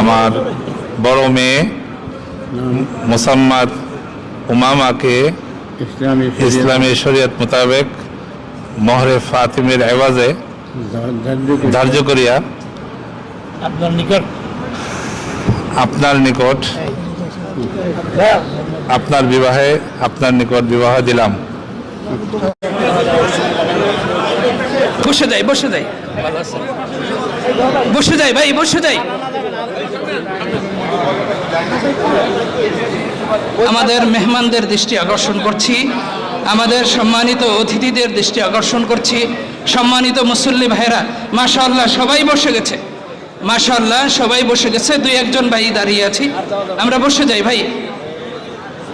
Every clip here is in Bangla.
আমার বড় মেয়ে মোসাম্মদ উমামাকে ইসলামী ইসলামী শরীয়ত মোতাবেক মহরে ফাতিমের এওয়াজে ধার্য করিয়া আপনার নিকট। আপনার নিকট আপনার বিবাহে আপনার নিকট বিবাহ দিলাম। বসে যাই বসে যাই। বসে যাই ভাই বসে যাই। আমাদের মেহমানদের দৃষ্টি আকর্ষণ করছি, আমাদের সম্মানিত অতিথিদের দৃষ্টি আকর্ষণ করছি, সম্মানিত মুসল্লি ভাইরা মাশাআল্লাহ সবাই বসে গেছে। মাশাল্লাহ সবাই বসে গেছে, দুই একজন ভাই দাঁড়িয়ে আছি। আমরা বসে যাই ভাই।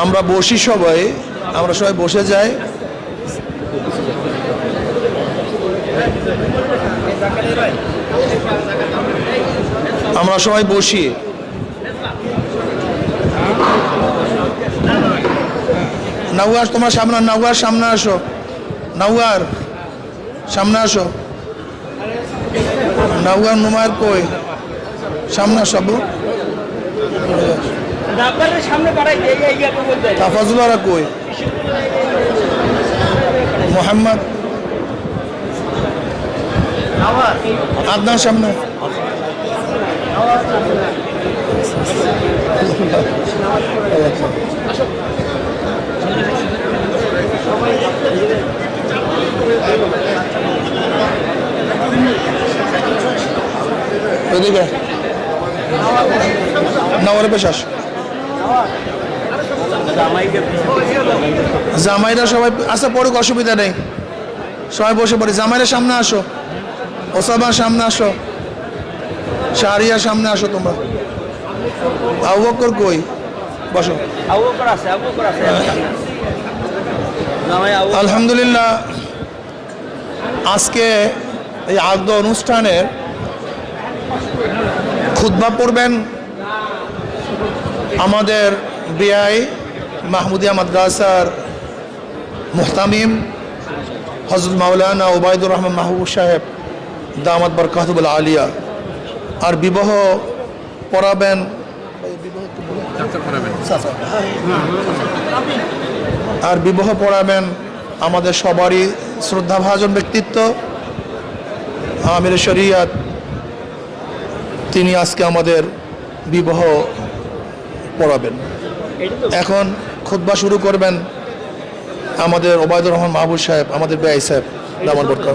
আমরা বসি সবাই, আমরা সবাই বসে যাই। আমরা সবাই বসি। নাউয়ার তোমার সামনে নাউয়ার সামনে আসো। নাউয়ার সামনে আসো। নাউয়ার নুমার কই? সামনে আসো বাড়াই তাফাজুলারা কই? মোহাম্মদ। আদনার সামনে। আস জামাইরা সবাই আচ্ছা পড়ুক অসুবিধা নেই। সবাই বসে পড়ি। জামাইরা সামনে আসো। ওসাবার সামনে আসো। শাহরিয়ার সামনে আসো তোমরা। আবু কই? বসো। আলহামদুলিল্লাহ আজকে এই আদ্য অনুষ্ঠানের খুদ্া পড়বেন। আমাদের বিআই মাহমুদিয়া মাদ্রাসার মুহতামিম হজরত মাওলানা ওবায়দুর রহমান মাহবুব সাহেব দামাত বরকাতবুল আলিয়া। আর বিবাহ পড়াবেন আর বিবাহ পড়াবেন আমাদের সবারই শ্রদ্ধাভাজন ব্যক্তিত্ব আমির শরিয়াত, তিনি আজকে আমাদের বিবাহ পড়াবেন। এখন খুতবা শুরু করবেন আমাদের ওবায়দুর রহমান মাহবুব সাহেব আমাদের বেআই সাহেব দামান বটকার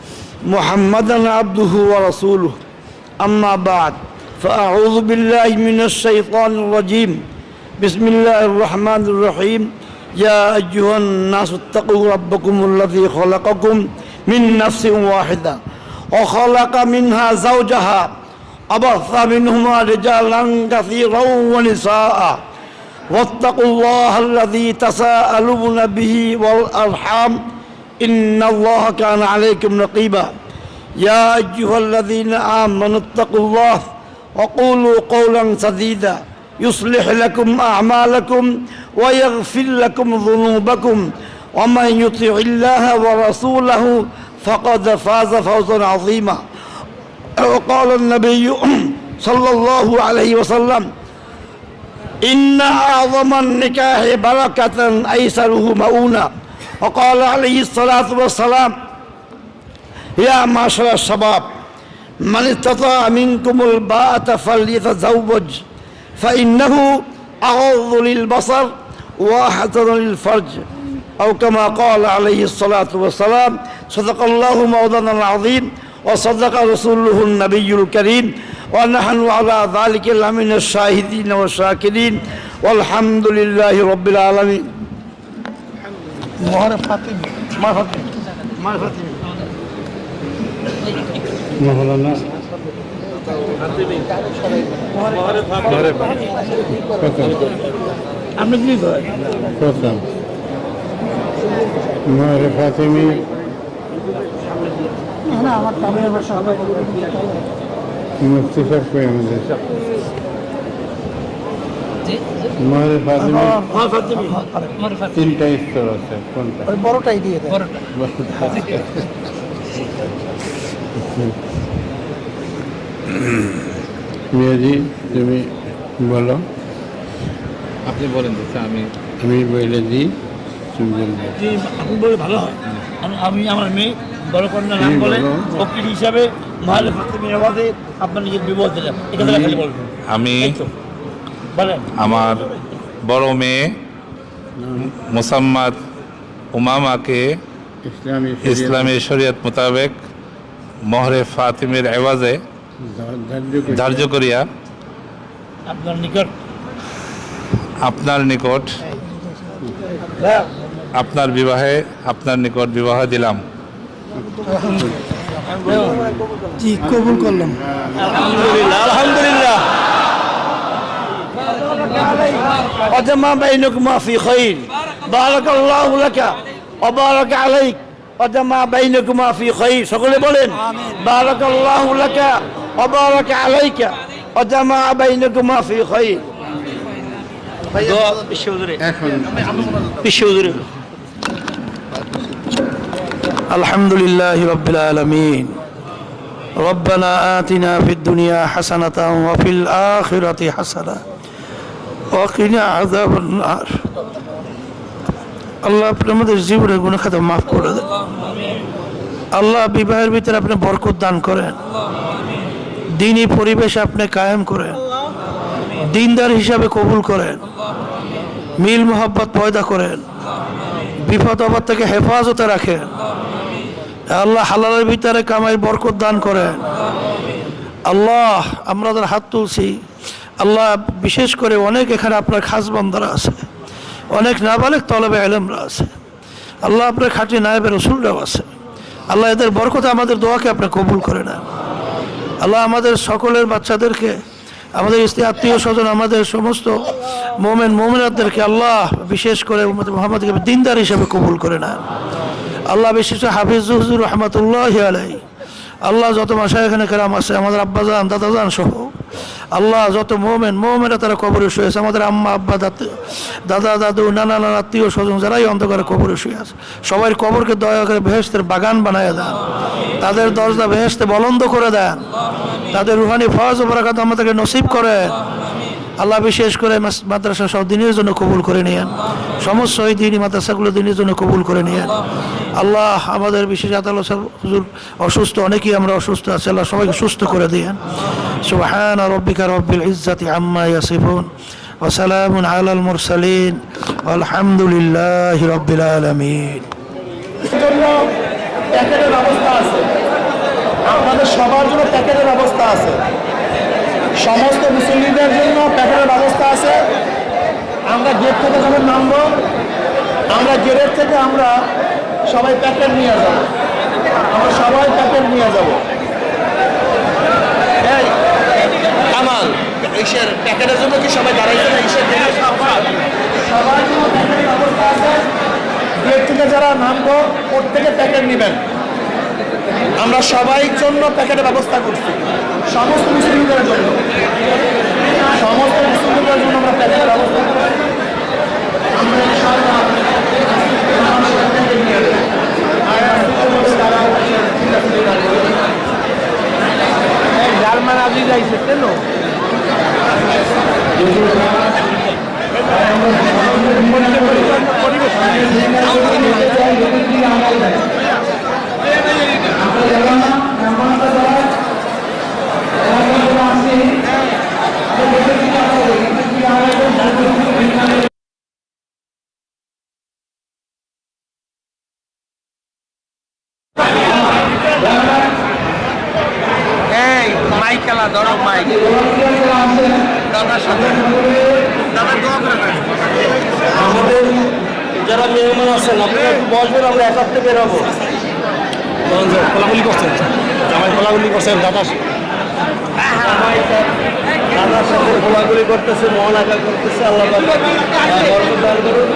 محمدا عبده ورسوله. أما بعد فأعوذ بالله من الشيطان الرجيم. بسم الله الرحمن الرحيم. يا أيها الناس اتقوا ربكم الذي خلقكم من نفس واحدة وخلق منها زوجها أبث منهما رجالا كثيرا ونساء. واتقوا الله الذي تساءلون به والأرحام. إن الله كان عليكم رقيبا. يا أيها الذين آمنوا اتقوا الله وقولوا قولا سديدا. يصلح لكم أعمالكم ويغفر لكم ذنوبكم. ومن يطع الله ورسوله فقد فاز فوزا عظيما. وقال النبي صلى الله عليه وسلم إن أعظم النكاح بركة أيسره مؤونة. وقال عليه الصلاة والسلام يا معشر الشباب من استطاع منكم الباءة فليتزوج فإنه أغض للبصر وأحسن للفرج أو كما قال عليه الصلاة والسلام صدق الله مولانا العظيم وصدق رسوله النبي الكريم ونحن على ذلك لمن الشاهدين والشاكرين والحمد لله رب العالمين মহারে ফাতিমি মা ফাতিমি মা ফাতিমি মহলানা আপনি কি করতাম মহারে ফাতিমি মুক্তি সব আমাদের। মরে হ্যাঁ মরে তিনটা স্তর আছে কোনটা? ওই বড়টাই দিয়ে দেন। বড়টা। মিয়াজি তুমি বলো। আপনি বলেন আমি আমি বলে তুমি আপনি বলে ভালো হয়। আমি আমার মেয়ে বড় কন্যা নাম বলে হিসাবে মহালে আওয়াজে আপনার নিজের বিবাহ দিলাম। আমি আমার বড় মেয়ে মোসাম্মদ উমামাকে ইসলামী ইসলামী শরীয়ত মোতাবেক মহরে ফাতিমের এওয়াজে ধার্য ধার্য করিয়া আপনার নিকট। আপনার নিকট আপনার বিবাহে আপনার নিকট বিবাহ দিলাম। জি কবুল করলাম? আলহামদুলিল্লাহ আলহামদুলিল্লাহ। وجمع بينكما في خير بارك الله لك وبارك عليك وجمع بينكما في خير সকলে বলেন بارك الله لك وبارك عليك وجمع بينكما في خير দোয়া বিশ্ব হুজুরে এখন বিশ্ব হুজুরে الحمد لله رب العالمين ربنا آتنا في الدنيا حسنة وفي الآخرة حسنة আল্লাহ আপনার আমাদের জীবনে গুণে মাফ করে দেন। আল্লাহ বিবাহের ভিতরে আপনি বরকত দান করেন। দিনই পরিবেশ আপনি কায়েম করেন। দিনদার হিসাবে কবুল করেন। মিল মোহাব্বত পয়দা করেন। বিপদ আবার থেকে হেফাজতে রাখেন। আল্লাহ হালালের ভিতরে কামাই বরকত দান করেন। আল্লাহ আমরা যারা হাত তুলছি আল্লাহ বিশেষ করে অনেক এখানে আপনার খাস বন্দারা আছে। অনেক নাবালেক তলবে আলমরা আছে। আল্লাহ আপনার খাঁটি নায়েবে রসুলরাও আছে। আল্লাহ এদের বরকতে আমাদের দোয়াকে আপনি কবুল করে নেন। আল্লাহ আমাদের সকলের বাচ্চাদেরকে, আমাদের স্ত্রী আত্মীয় স্বজন, আমাদের সমস্ত মোমেন মোমেনাদেরকে আল্লাহ বিশেষ করে মোহাম্মদকে দিনদার হিসেবে কবুল করে নেন। আল্লাহ বিশেষ হাফিজ রহমতুল্লাহ আলাই আল্লাহ যত মাসা এখানে কেরাম আছে, আমাদের আব্বাজান দাদাজান সহ আল্লাহ যত মোমেন মোমেরা তারা কবরে শুয়ে আছে। আমাদের আম্মা, আব্বা দাদু দাদা, দাদু, নানা নানা, আত্মীয়, স্বজন যারাই অন্ধকারে কবরে শুয়ে আছে। সবাই কবরকে দয়া করে বেহেস্তের বাগান বানায় দেন। তাদের দরজা বেহেস্তে বলন্দ করে দেন। তাদের রুহানি ও বরাকাত আমাদেরকে নসিব করেন। আল্লাহ বিশেষ করে মাস- মাদ্রাসা সব দিনের জন্য কবুল করে নিয়েন সমস্ত ওই দিনই মাদ্রাসাগুলো দিনের জন্য কবুল করে নিয়েন আল্লাহ আমাদের বিশেষ আদালত হুজুর অসুস্থ অনেকেই আমরা অসুস্থ আছি আল্লাহ সবাইকে সুস্থ করে দিয়েন সুবহান রব্বিকা রব্বিল ইজ্জাতি আম্মা ইয়াসিফুন وسلام على المرسلين والحمد لله رب العالمين জন্য প্যাকেটের ব্যবস্থা আছে আপনাদের সবার জন্য প্যাকেটের ব্যবস্থা আছে সমস্ত মুসলিমদের জন্য প্যাকেটের ব্যবস্থা আছে। আমরা গেট থেকে যখন নামবো, আমরা গেটের থেকে আমরা সবাই প্যাকেট নিয়ে যাব। আমরা সবাই প্যাকেট নিয়ে যাব। কামাল ইসের প্যাকেটের জন্য কি সবাই দাঁড়াইছে না? ইসের সবার জন্য প্যাকেটের ব্যবস্থা আছে। গেট থেকে যারা নামবো, প্রত্যেকে প্যাকেট নেবেন। আমরা সবাই জন্য প্যাকেটের ব্যবস্থা করছি। সমস্ত মুসলিমদের জন্য। করছেন? আপনি একটু বসবেন আমরা এক থেকে বেরোবো খোলাখুলি করছেন? জামাই খোলাখুলি করছেন দাদা? দাদার সাথে খোলাখুলি করতেছে মহান আকার করতেছে আল্লাহ করুন।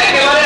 একেবারে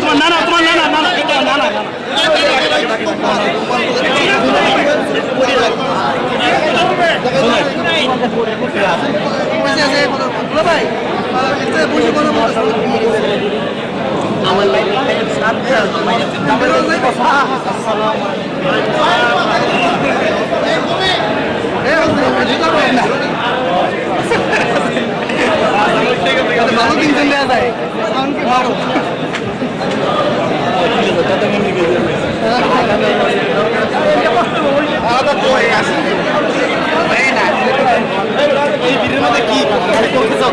তোমার নানা তোমার নানা নানা নানা নানা ভালো তিনজন দেওয়া যায়। এমনকি ভালো এই ভিড়ের মধ্যে কি? করতে চাও